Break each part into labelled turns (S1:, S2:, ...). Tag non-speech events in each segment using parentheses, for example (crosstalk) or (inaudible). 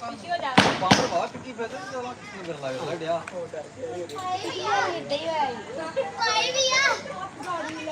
S1: ਬਾਹਰ ਬਾਹਰ ਟਿੱਕੀ ਫਿਰਦੇ ਤੇ ਚਲੋ ਨਿਗਰ ਲੱਗ ਲੱਗਿਆ ਕਾਕੂ ਨੇ ਪੁੱਛੀ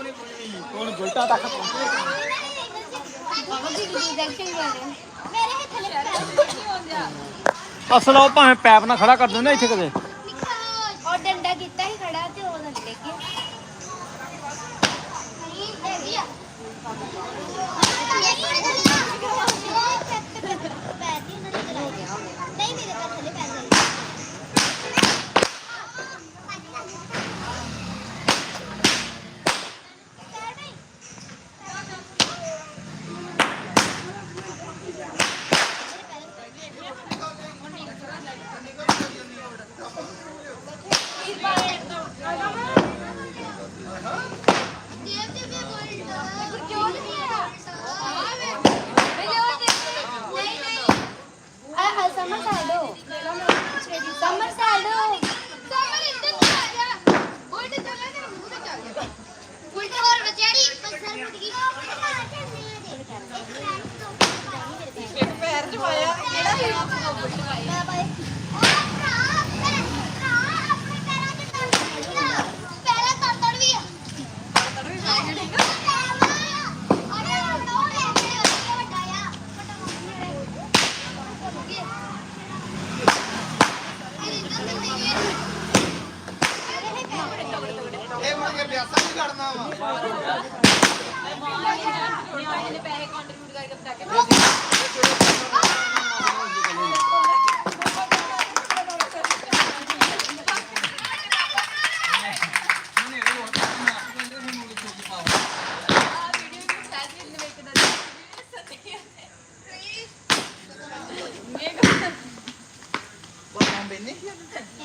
S2: ਹੁਣ ਗੁਲਟਾ ਤੱਕ ਅਸਲ ਉਹ ਭਾਵੇਂ ਪੈਪ ਨਾਲ ਖੜਾ ਕਰ ਦਿੰਦੇ ਇੱਥੇ ਕਦੇ।
S3: ਉਹ ਡੰਡਾ ਕੀਤਾ ਹੀ ਖੜਾ ਤੇ ਉਹ ਨਾ ਡਿੱਗ ਗਿਆ। ਨਹੀਂ ਮੇਰੇ ਪੈਰ ਥੱਲੇ ਪੈ
S1: ਕਰਨਾ ਵਾ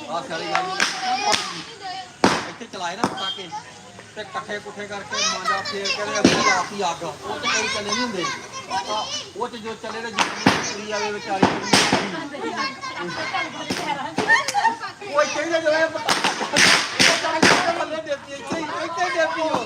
S1: ਆ ਸਾਰੀ ਗੱਲ ਚਲਾਏ ਨਾ ਪਟਾਕੇ ਤੇ ਇਕੱਠੇ ਕੁੱਠੇ ਕਰਕੇ ਮਾਂਜਾ ਫੇਰ ਕੇ ਅਸੀਂ ਆਪ ਹੀ ਅੱਗ ਉਹ ਤੇ ਕੋਈ ਚੱਲੇ ਨਹੀਂ ਹੁੰਦੇ। ਆ, ਉਹ ਤੇ ਜੋ ਚੱਲੇ ਨੇ ਜਿੰਨੀ ਆਵੇ ਵਿਚਾਰੀ ਉਹ ਇੱਥੇ ਹੀ ਜੋ ਹੈ ਪਟਾਕੇ ਥੱਲੇ ਦੇਤੀ ਇੱਥੇ ਹੀ। ਇੱਥੇ ਦੇਤੀ ਉਹ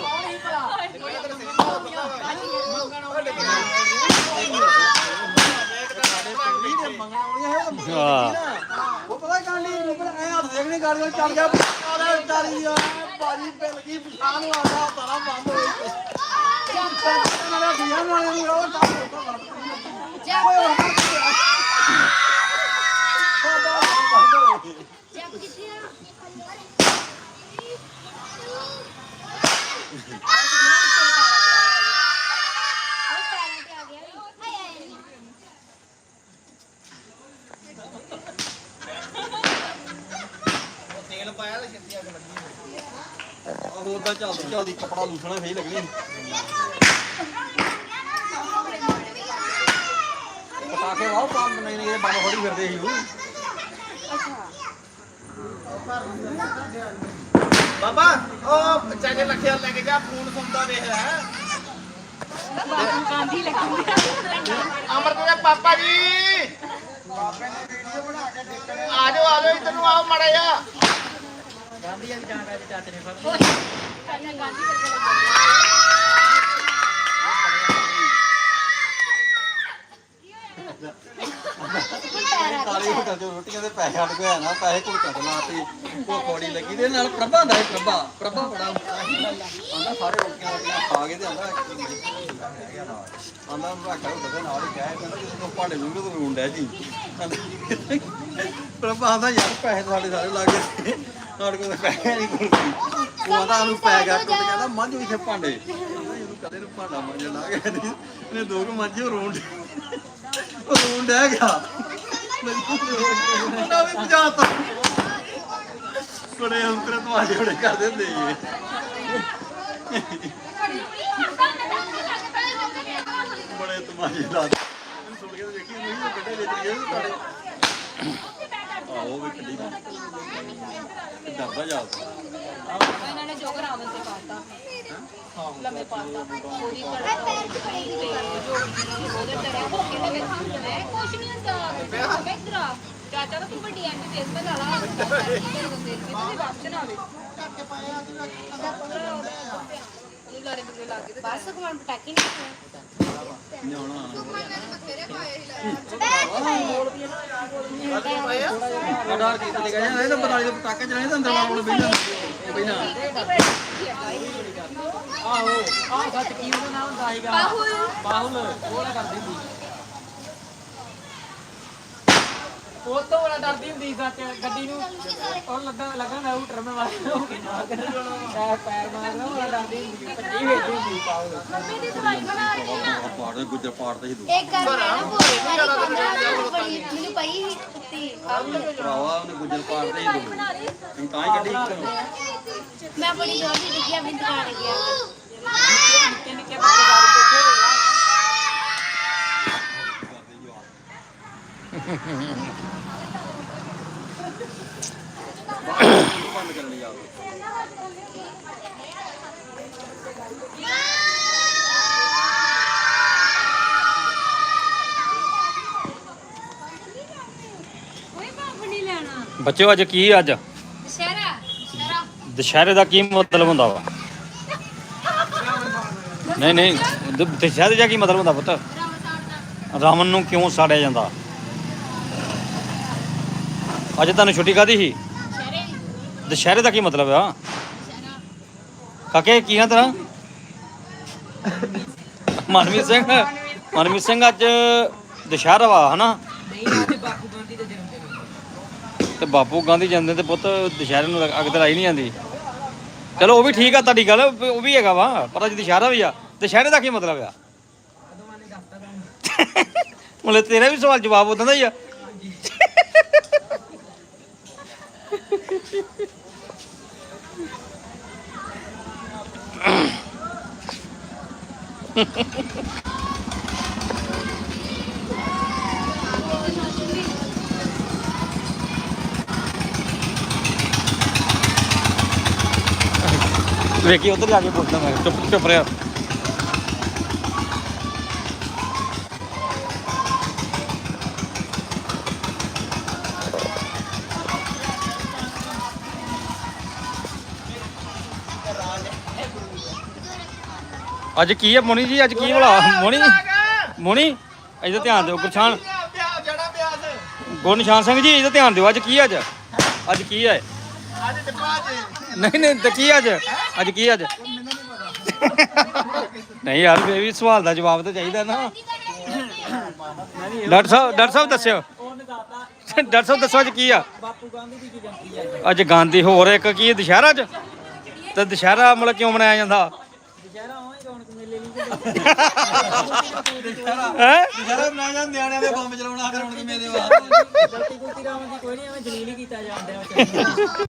S1: ਉਹ ਪਤਾ ਕਾਂਡੀ ਐ ਹੱਥ ਦੇਖਣੀ ਵੱਲ ਚੱਲ ਗਿਆ। ਆਲਾ ਵਿਚਾਰੀ ਆ ਬਾਜੀ ਪਿਲ ਗਈ ਪਛਾਣ ਨੂੰ ਆਉਂਦਾ ਤਾਰਾ ਬੰਦ ਹੋਈ ਤੇ ਨਾਲੇ ਧੀਆਂ ਨਾਲੇ ਨੂੰ ਉਹ ਤਾਂ ਓਏ ਉਹ
S3: ਜੱਪ ਕਿੱਥੇ ਆ ਉਹ ਪੈਰਾਂ ਤੇ ਆ ਗਿਆ ਹਾਏ ਹਾਏ
S1: ਤੇਲ ਪਾਇਆ ਤੇ ਛੱਤੀ ਅੱਗ ਲੱਗੀ ਹੋਰ ਤਾਂ ਚੱਲਦੀ ਚੱਲਦੀ, ਕਪੜਾ ਲੂਸਣਾ ਫੇਰ ਲੱਗਣੀ ਪਟਾਕੇ ਵਾਹ ਕੰਮ ਨਹੀਂ ਨਹੀਂ, ਇਹ ਬੰਦ ਥੋੜੀ ਫਿਰਦੇ ਸੀ ਉਹ ਬਾਬਾ, ਉਹ ਚਾਚੇ ਲੱਖਿਆ ਲੈ ਕੇ ਜਾ, ਫੋਨ ਸੁਣਦਾ ਵੇਖ ਹੈ ਅਮਰ ਦੇ ਪਾਪਾ ਜੀ। ਆ ਜਾਓ ਆ ਜਾਓ, ਇੱਧਰ ਨੂੰ ਆਓ ਮੜਾ ਜਾ
S3: ਪੈਰ ਆ
S1: 45 ਹੋਟਲ ਚ ਰੋਟੀਆਂ ਦੇ ਪੈਸੇ ਅੜ ਗਏ ਨਾ ਪੈਸੇ ਘੁਲਕਾਂ ਤੇ ਲਾਤੀ ਉਹ ਕੋੜੀ ਲੱਗੀ ਦੇ ਨਾਲ ਪ੍ਰਭਾ ਦਾ ਪ੍ਰਭਾ ਪ੍ਰਭਾ ਬੜਾ ਆਂਦਾ ਸਾਰੇ ਰੋਟੀਆਂ ਰੋਟੀਆਂ ਖਾ ਕੇ ਤੇ ਆਂਦਾ ਆਂਦਾ ਨੂੰ ਰੱਖ ਦੇ ਨਾਲ ਹੀ ਕਹਿ ਕਹਿੰਦਾ ਜਦੋਂ ਭਾਂਡੇ ਨੂੰ ਤੋਂ ਰੂੰਡਾ ਜੀ ਪ੍ਰਭਾ ਆਂਦਾ ਯਾਰ ਪੈਸੇ ਤੁਹਾਡੇ ਸਾਰੇ ਲੱਗ ਗਏ। ਸਾਡੇ ਕੋਲ ਤਾਂ ਪੈਸੇ ਨਹੀਂ ਕੋਲ ਉਹ ਆਂਦਾ ਉਹਨੂੰ ਪੈ ਗਿਆ ਟੁੱਟ ਕਹਿੰਦਾ ਮੰਝ ਇੱਥੇ ਭਾਂਡੇ। ਕਹਿੰਦਾ ਇਹਨੂੰ ਕਦੇ ਨੂੰ ਭਾਂਡਾ ਮੰਜਣ ਲਾ ਗਿਆ ਨਹੀਂ ਇਹਨੇ ਦੋ ਕੁ ਮੰਝੇ ਉਹ ਰੂੰਡ ਉਹ ਰੂੰਡ ਹੈ ਗਿਆ। ਉਹਨਾਂ ਵੀ ਬੁਝਾਤਾ ਬੜੇ ਅੰਤਰ ਤੁਹਾਡੇ ਬੜੇ ਕਰ ਦਿੰਦੇ ਜੀ ਬੜੇ ਤਮਾਸ਼ੇ ਲਾ ਇਹਨੂੰ ਸੁਣ ਕੇ ਤਾਂ ਦੇਖੀ ਨਹੀਂ ਉਹ ਗੱਡੇ ਵਿੱਚ ਗਏ ਸੀ ਤੁਹਾਡੇ ਆਹੋ ਵੀ ਕੱਢੀ। ਡਰਦਾ ਜਾ
S4: ਇਹਨਾਂ ਨੇ ਜੋਗ ਰਾਵਣ ਤੇ ਪਾਤਾ। ਲੰਮੇ ਪਾਤਾ। ਉਹਦੀ ਕੜਾ ਉਹਦੇ ਤੜਿਆ ਹੋ ਕੇ ਲਗੇ ਮੈਂ। ਕੁਛ ਨਹੀਂ ਹੁੰਦਾ। ਮੈਂ ਇਧਰ ਚਾਚਾ ਤਾਂ ਤੂੰ ਵੱਡੀ ਐਂਟੀ ਦੇਖ ਮੈਂ ਲਾਲਾ (laughs) ਕਿਤੇ ਵਾਪਸ ਨਾ ਆਵੇ। ਇਹ ਲਾਰੇ ਬੁਰੇ ਲੱਗ ਗਏ
S3: ਬਸ ਕਮਾਨ ਪਟਾਕੀ ਨਹੀਂ
S1: ਨਿਆਣਾ ਆਡਾ ਕੀ ਤੇ ਕਹਿੰਦੇ ਇਹ ਤਾਂ ਬਤਾਲੀ ਦੇ ਪਟਾਕੇ ਚਲਾਏ ਤਾਂ ਅੰਦਰ ਵਾਲੋਂ ਬੈਠਾ ਬੈਠਾ
S2: ਆਹੋ ਆਹ ਸੱਚ ਕੀ ਉਹਦਾ ਨਾਮ ਹੁੰਦਾ ਸੀਗਾ?
S4: ਬਾਹੁਲ
S2: ਬਾਹੁਲ ਉਹ ਨਾ ਕਰਦੀ ਉਹ ਤੋਂ ਬੜਾ ਡਰਦੀ ਹੁੰਦੀ ਸੀ ਸੱਚ ਗੱਡੀ ਨੂੰ। ਉਹ ਲੱਗਾ ਲੱਗਾ ਨਾ ਹੂਟਰ ਮੈਂ ਮਾਰ ਉਹ ਪੈਰ ਪੈਰ ਮਾਰਦਾ ਉਹ ਬੜਾ ਡਰਦੀ ਹੁੰਦੀ ਸੀ ਭੱਜੀ ਵੇਚਦੀ ਹੁੰਦੀ ਸੀ ਬਾਹੁਲ
S4: ਮੰਮੀ ਦੀ ਦਵਾਈ ਬਣਾ ਰਹੀ ਆ।
S1: ਪਾੜ ਦੇ ਗੁੱਜਰ ਪਾੜ ਤੇ ਹੀ ਦੂ।
S3: ਇੱਕ ਕਰ ਨਾ ਮੈਨੂੰ ਪਈ ਸੀ ਕੁੱਤੀ।
S1: ਭਰਾਵਾ ਉਹਨੇ ਗੁੱਜਰ ਪਾੜ ਤੇ ਹੀ ਦੂ। ਤਾਂ ਹੀ ਕੱਢੀ ਘਰੋਂ।
S3: ਮੈਂ ਬੜੀ ਜ਼ੋਰ ਦੀ ਡਿੱਗੀ ਆਪਣੀ ਦੁਕਾਨ ਗਿਆ
S2: ਨਿੱਕੇ ਨਿੱਕੇ ਬੱਚੇ
S1: ਬੰਦ ਕਰਨ ਲਈ ਆਓ
S2: ਬੱਚਿਓ ਅੱਜ ਕੀ ਅੱਜ?
S4: ਦੁਸ਼ਹਿਰਾ। ਦੁਸ਼ਹਿਰਾ।
S2: ਦੁਸ਼ਹਿਰੇ ਦਾ ਕੀ ਮਤਲਬ ਹੁੰਦਾ ਵਾ? ਨਹੀਂ ਨਹੀਂ ਦੁਸ਼ਹਿਰੇ ਦਾ ਕੀ ਮਤਲਬ ਹੁੰਦਾ ਪੁੱਤ?
S4: ਰਾਵਣ
S2: ਨੂੰ ਕਿਉਂ ਸਾੜਿਆ ਜਾਂਦਾ? ਅੱਜ ਤੁਹਾਨੂੰ ਛੁੱਟੀ ਕਾਦੀ ਸੀ?
S4: ਦੁਸ਼ਹਿਰੇ।
S2: ਦਾ ਕੀ ਮਤਲਬ ਆ? ਕਾਕੇ ਕੀ ਨਾ ਤੇਰਾ? ਮਨਮੀਤ ਸਿੰਘ। ਮਨਮੀਤ ਸਿੰਘ ਅੱਜ ਦੁਸ਼ਹਿਰਾ ਵਾ ਹਨਾ? ਤੇ ਬਾਪੂ ਗਾਂਧੀ ਜਨਮ ਤੇ ਪੁੱਤ ਦੁਸ਼ਹਿਰੇ ਨੂੰ ਅੱਗ ਤੇ ਲਾਈ ਨਹੀਂ ਜਾਂਦੀ। ਚਲੋ ਉਹ ਵੀ ਠੀਕ ਆ ਤੁਹਾਡੀ ਗੱਲ ਉਹ ਵੀ ਹੈਗਾ ਵਾ ਪਰ ਅੱਜ ਦੁਸ਼ਹਿਰਾ ਵੀ ਆ। ਦੁਸ਼ਹਿਰੇ ਦਾ ਕੀ ਮਤਲਬ ਆ? ਮਤਲਬ ਤੇਰਾ ਵੀ ਸਵਾਲ ਜਵਾਬ ਉਦਾਂ ਦਾ ਹੀ ਆ। ਵੇਖੀ ਉਧਰ ਜਾ ਕੇ ਪੁੱਛਦਾ ਮੈਂ। ਚੁੱਪ ਚੁੱਪ ਰਿਹਾ। ਅੱਜ ਕੀ ਹੈ ਮੋਣੀ ਜੀ? ਅੱਜ ਕੀ ਭਲਾ? ਮੋਣੀ ਮੋਣੀ ਇਹਦਾ ਧਿਆਨ ਦਿਓ ਗੁਰਸ਼ਾਨ।
S1: ਜੜਾ ਪਿਆਸ
S2: ਗੁਰ ਨਿਸ਼ਾਨ ਸਿੰਘ ਜੀ ਇਹਦਾ ਧਿਆਨ ਦਿਓ ਅੱਜ ਕੀ ਹੈ ਅੱਜ? ਅੱਜ ਕੀ ਹੈ
S1: ਚ
S2: ਨਹੀਂ ਨਹੀਂ ਤੇ ਕੀ ਅੱਜ? ਅੱਜ ਕੀ ਅੱਜ? ਨਹੀਂ ਯਾਰ ਇਹ ਵੀ ਸਵਾਲ ਦਾ ਜਵਾਬ ਤਾਂ ਚਾਹੀਦਾ ਨਾ। ਡਾਕਟਰ ਸਾਹਿਬ ਡਾਕਟਰ ਸਾਹਿਬ ਦੱਸਿਓ। ਡਾਕਟਰ ਸਾਹਿਬ ਦੱਸੋ ਅੱਜ ਕੀ ਆ? ਅੱਜ ਗਾਂਧੀ ਹੋਰ ਇੱਕ ਕੀ ਦੁਸ਼ਹਿਰਾ ਅੱਜ? ਤੇ ਦੁਸ਼ਹਿਰਾ ਮਤਲਬ ਕਿਉਂ ਮਨਾਇਆ ਜਾਂਦਾ
S5: ਦੁਸ਼ਹਿਰਾ ਹੋਏ ਰੌਣਕ ਮੇਲੇ ਨਹੀਂ
S2: ਹੈ?
S1: ਜਿਹੜਾ ਬਣਾ ਜਾਂ ਨਿਆਣਿਆਂ ਦੇ ਬੰਬ ਚਲਾਉਣਾ ਫਿਰ ਹੁਣ ਮੇਰੇ ਵਾਸਤੇ
S5: ਗਲਤੀ ਗੁਲਤੀ ਰਾਵਣ ਦੀ ਕੋਈ ਨਹੀਂ ਐਵੇਂ ਜਲੀਲ ਹੀ ਕੀਤਾ ਜਾਂਦਾ ਹੈ